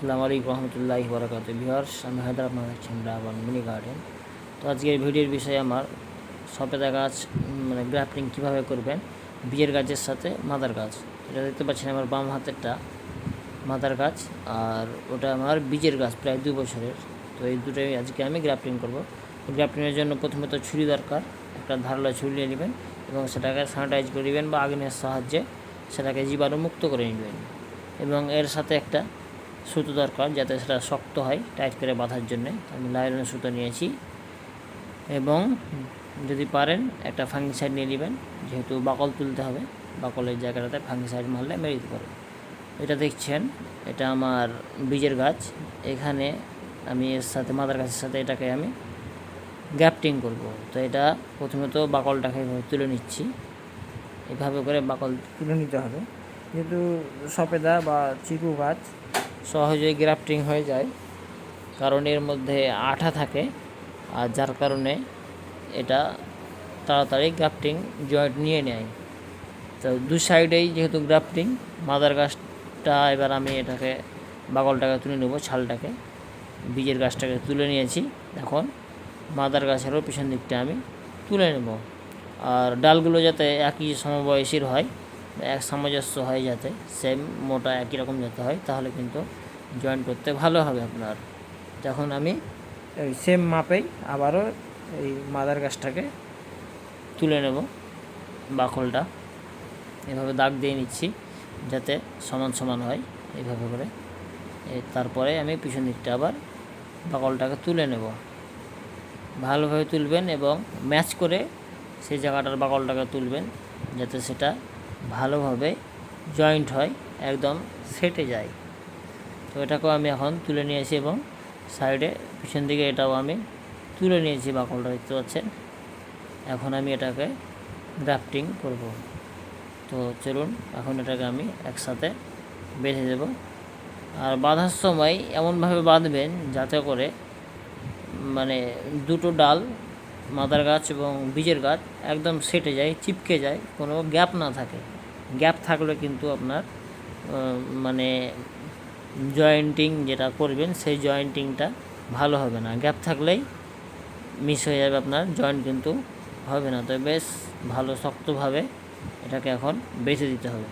আসসালামু আলাইকুম রহমতুল্লাহি বরাকাত ভিউয়ার্স, আমি হায়দার আপনার রাবণ মিনি গার্ডেন তো আজকের ভিডিওর বিষয়ে আমার সপেদা গাছ মানে গ্রাফটিং কীভাবে করবেন বীজের গাছের সাথে মাদার গাছ। এটা দেখতে পাচ্ছেন আমার বাম হাতেরটা মাদার গাছ আর ওটা আমার বীজের গাছ, প্রায় দু বছরের। তো এই দুটোই আজকে আমি গ্রাফটিং করব। গ্রাফটিংয়ের জন্য প্রথমে তো ছুরি দরকার, একটা ধারালো ছুরি নিয়ে নেবেন এবং সেটাকে স্যানিটাইজ করে নেবেন বা আগুনের সাহায্যে সেটাকে জীবাণু মুক্ত করে নেবেন। এবং এর সাথে একটা সুতো দরকার যাতে সেটা শক্ত হয়, টাইট করে বাঁধার জন্য। আমি লাইলনের সুতো নিয়েছি এবং যদি পারেন একটা ফাঙ্গিসাইড নিয়ে নেবেন, যেহেতু বাকল তুলতে হবে, বাকলের জায়গাটাতে ফাঙ্গিসাইড মারলে মেরে দিতে পারবে এটা দেখছেন, এটা আমার বীজের গাছ। এখানে আমি এর সাথে, মাদার গাছের সাথে এটাকে আমি গ্যাপটিং করব। তো এটা প্রথমে তো বাকলটাকে এভাবে তুলে নিচ্ছি। এভাবে করে বাকল তুলে নিতে হবে। যেহেতু সপেদা বা চিকু গাছ সহজেই গ্রাফটিং হয়ে যায়, কারণ এর মধ্যে আঠা থাকে, আর যার কারণে এটা তাড়াতাড়ি গ্রাফটিং জয়েন্ট নিয়ে নেয়। তো দু সাইডেই যেহেতু গ্রাফটিং, মাদার গাছটা এবার আমি এটাকে, বাগলটাকে তুলে নেব, ছালটাকে। বীজের গাছটাকে তুলে নিয়েছি, এখন মাদার গাছেরও পিছন দিকটা আমি তুলে নেব। আর ডালগুলো যাতে একই সমবয়সীর হয় এক সামঞ্জস্য হয় যাতে সেম মোটা একই রকম যাতে হয়, তাহলে কিন্তু জয়েন করতে ভালো হবে আপনার। যখন আমি এই সেম মাপেই আবারও এই মাদার গাছটাকে তুলে নেব, বাকলটা। এভাবে দাগ দিয়ে নিচ্ছি, যাতে সমান সমান হয় এইভাবে করে। তারপরে আমি পিছন দিকটা আবার বাকলটাকে তুলে নেব। ভালোভাবে তুলবেন এবং ম্যাচ করে সেই জায়গাটার বাকলটাকে তুলবেন, যাতে সেটা ভালোভাবে জয়েন্ট হয়, একদম সেটে যায়। তো এটাকেও আমি এখন তুলে নিয়েছি এবং সাইডে পিছন দিকে এটাও আমি তুলে নিয়েছি বাকলটা, দেখতে পাচ্ছেন? এখন আমি এটাকে গ্রাফটিং করব। তো চলুন, এখন এটাকে আমি একসাথে বেঁধে দেব। আর বাঁধার সময় এমনভাবে বাঁধবেন যাতে করে মানে দুটো ডাল মাদার গাছ এবং বীজের গাছ একদম সেটে যায়, চিপকে যায়, কোনো গ্যাপ না থাকে। গ্যাপ থাকলে কিন্তু আপনার মানে জয়েন্টিং যেটা করবেন, সেই জয়েন্টিংটা ভালো হবে না। গ্যাপ থাকলেই মিস হয়ে যাবে আপনার, জয়েন্ট কিন্তু হবে না। তো বেশ ভালো শক্তভাবে এটাকে এখন বেঁধে দিতে হবে।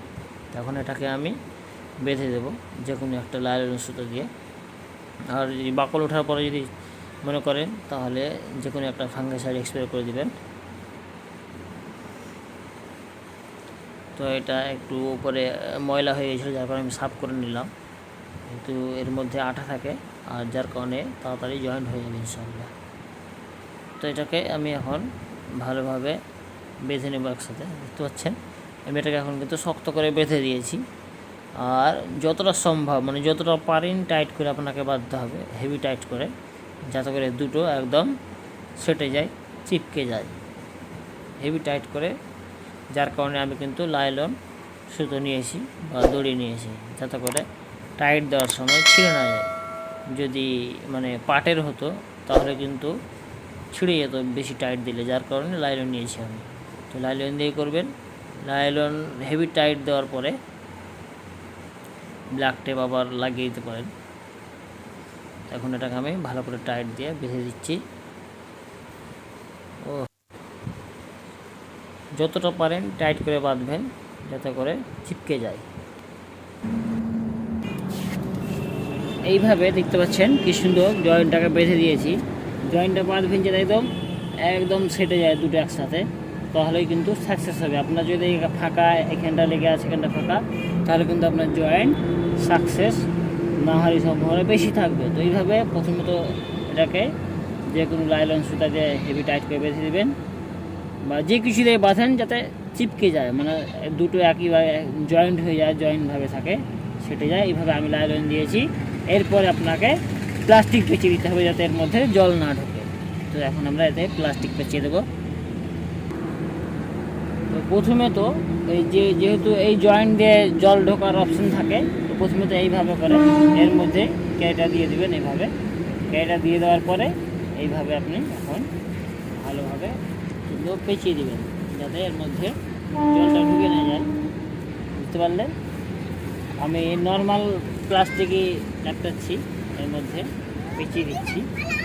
তখন এটাকে আমি বেঁধে দেবো, যে কোনো একটা লাইলন সুতো দিয়ে। আর বাকল ওঠার পরে যদি মনে করেন, তাহলে যে কোনো একটা ফাঙ্গাসাইড স্প্রে করে দিবেন। তো এটা একটু উপরে, ময়লা হয়ে গেছিল, যার কারণে আমি সাফ করে নিলাম। কিন্তু এর মধ্যে আঠা থাকে, আর যার কারণে তাড়াতাড়ি জয়েন্ট হয়ে যাবে ইনশাল্লাহ তো এটাকে আমি এখন ভালোভাবে বেঁধে নেব একসাথে, দেখতে পাচ্ছেন? আমি এটাকে এখন কিন্তু শক্ত করে বেঁধে দিয়েছি। আর যতটা সম্ভব মানে যতটা পারেন টাইট করে আপনাকে বাঁধতে হবে হেভি টাইট করে। যাতে করে দুটো একদম সেটে যায়, চিপকে যায়। হেভি টাইট করে, যার কারণে আমি কিন্তু লাইলন সুতো নিয়েছি বা দড়ি নিয়েছি, যাতে করে টাইট দেওয়ার সময় ছিঁড়ে না যায়। যদি মানে পাটের হতো, তাহলে কিন্তু ছিঁড়ে যেত, বেশি টাইট দিলে, যার কারণে লাইলন নিয়েছি আমি। তো লাইলন দিয়ে করবেন। লাইলন হেভি টাইট দেওয়ার পরে ব্ল্যাক টেপ আবার লাগিয়ে দিতে পারেন। এখন এটাকে আমি ভালো করে টাইট দিয়ে বেঁধে দিচ্ছি। ও। যতটা পারেন টাইট করে বাঁধবেন, যাতে করে চিপকে যায়। এইভাবে দেখতে পাচ্ছেন কি সুন্দর জয়েন্টটাকে বেঁধে দিয়েছি। জয়েন্টটা বাঁধবেন যেটা একদম একদম সেটে যায় দুটো একসাথে, তাহলেই কিন্তু সাকসেস হবে। আপনার যদি ফাঁকা এখানটা লেগে আছে, এখানটা ফাঁকা, তাহলে কিন্তু আপনার জয়েন্ট সাকসেস না হওয়ার সম্ভাবনা বেশি থাকবে। তো এইভাবে প্রথমত এটাকে যে কোনো লাইলন সুতা দিয়ে হেভি টাইট করে বেঁধে দেবেন বা যে কিছু দিয়ে বাঁধেন যাতে চিপকে যায় মানে দুটো একইভাবে জয়েন্ট হয়ে যায় জয়েন্টভাবে থাকে, সেটে যায়। এইভাবে আমি লাইলন দিয়েছি। এরপরে আপনাকে প্লাস্টিক পেঁচিয়ে দিতে হবে যাতে এর মধ্যে জল না ঢোকে। তো এখন আমরা এতে প্লাস্টিক পেঁচিয়ে দেবো। প্রথমে তো এই যে, যেহেতু এই জয়েন্ট দিয়ে জল ঢোকার অপশন থাকে, তো প্রথমে তো এইভাবে করে এর মধ্যে ক্যাটা দিয়ে দেবেন এইভাবে। ক্যাটা দিয়ে দেওয়ার পরে এইভাবে আপনি এখন ভালোভাবে সুন্দর পেঁচিয়ে দেবেন, যাতে এর মধ্যে জলটা ঢুকে না যায়। বুঝতে পারলেন আমি নর্মাল প্লাস্টিকই কাটাচ্ছি এর মধ্যে পেঁচিয়ে দিচ্ছি।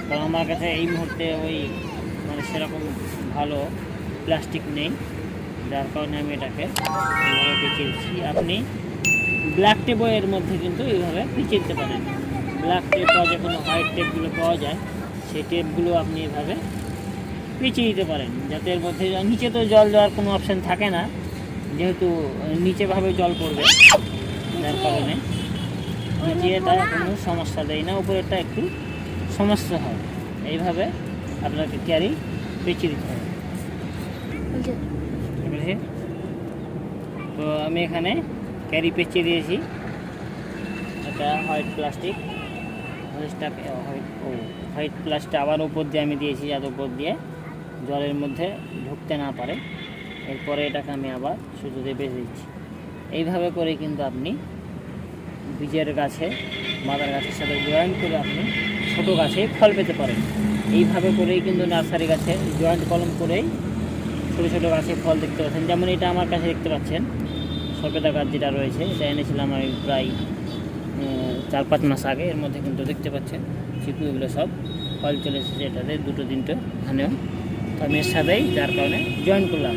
কারণ আমার কাছে এই মুহূর্তে ওই মানে সেরকম ভালো প্লাস্টিক নেই। যার কারণে আমি এটাকে এইভাবে আপনি ব্ল্যাক টেপও এর মধ্যে কিন্তু এইভাবে পেঁচিয়ে দিতে পারেন। ব্ল্যাক টেপ বা যে কোনো হোয়াইট টেপগুলো পাওয়া যায়, সেই টেপগুলো আপনি এভাবে পেঁচিয়ে দিতে পারেন। যাতে এর মধ্যে নিচে তো জল দেওয়ার কোনো অপশান থাকে না, যেহেতু নিচেভাবে জল পড়বে, যার কারণে নিচে কোনো সমস্যা দেয় না, উপরেরটা একটু সমস্যা হয়। এইভাবে আপনাকে ক্যারি পেঁচিয়ে দিতে হবে। আছে? তো আমি এখানে ক্যারি পেঁচিয়ে দিয়েছি। এটা হোয়াইট প্লাস্টিক। হোয়াইট, ও, হোয়াইট প্লাস্টিক আবার উপর দিয়ে আমি দিয়েছি, যাতে উপর দিয়ে জলের মধ্যে ঢুকতে না পারে। এরপরে এটাকে আমি আবার সুতো দিয়ে বেঁধে দিচ্ছি। এইভাবে করে কিন্তু আপনি বীজের গাছে মাদার গাছের সাথে জয়েন্ট করে আপনি ছোটো গাছে ফল পেতে পারেন। এইভাবে করেই কিন্তু নার্সারি গাছে জয়েন্ট কলম করেই ছোটো ছোটো গাছে ফল দেখতে পাচ্ছেন। যেমন এটা আমার কাছে দেখতে পাচ্ছেন সবেদা গাছ যেটা রয়েছে, এটা এনেছিলাম আমি প্রায় চার পাঁচ মাস আগে। এর মধ্যে কিন্তু দেখতে পাচ্ছেন চিকু এগুলো সব ফল চলে এসেছে এটাতে, দুটো তিনটে এখানেও তো আমি এর সাথেই যার কারণে জয়েন করলাম।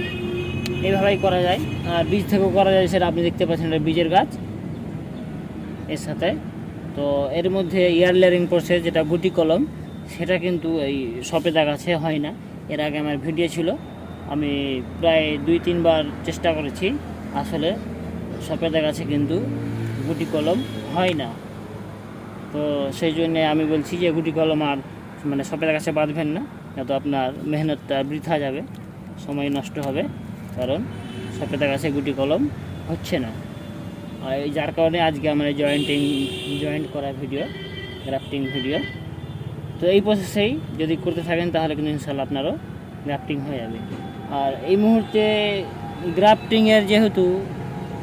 এইভাবেই করা যায়। আর বীজ থেকেও করা যায়, সেটা আপনি দেখতে পাচ্ছেন এটা বীজের গাছ। এর সাথে, তো এর মধ্যে ইয়ার লেয়ারিং প্রসেস যেটা গুটি কলম, সেটা কিন্তু এই সপেদা গাছে হয় না। এর আগে আমার ভিডিও ছিল। আমি প্রায় দুই, তিনবার চেষ্টা করেছি। আসলে সপেদা গাছে কিন্তু গুটি কলম হয় না। তো সেই জন্যে আমি বলছি যে গুটি কলম আর মানে সপেদা গাছে বাঁধবেন না তো আপনার মেহনতটা বৃথা যাবে, সময় নষ্ট হবে, কারণ সপেদা গাছে গুটি কলম হচ্ছে না। আর এই যার কারণে আজকে আমার জয়েন্টিং জয়েন্ট করা ভিডিও গ্রাফটিং ভিডিও তো এই প্রসেসেই যদি করতে থাকেন তাহলে কিন্তু ইনশাল্লাহ আপনারও গ্রাফটিং হয়ে যাবে। আর এই মুহূর্তে গ্রাফটিংয়ের যেহেতু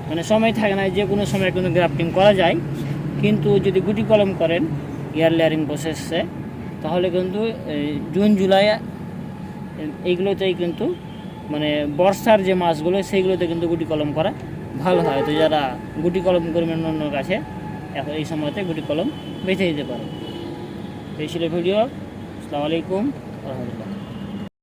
মানে সময় থাকে না, যে কোনো সময় কোনো গ্রাফটিং করা যায়। কিন্তু যদি গুটি কলম করেন, ইয়ার লেয়ারিং প্রসেসে তাহলে কিন্তু জুন, জুলাই এইগুলোতেই কিন্তু মানে বর্ষার যে মাসগুলো, সেইগুলোতে কিন্তু গুটি কলম করা ভালো হয়। তো যারা গুটি কলম করবেন অন্য কাছে এখন এই সময়তে গুটি কলম বেছে দিতে পারে এই ছিল ভিডিও। আসসালামু আলাইকুম। রহমতুল্লাহ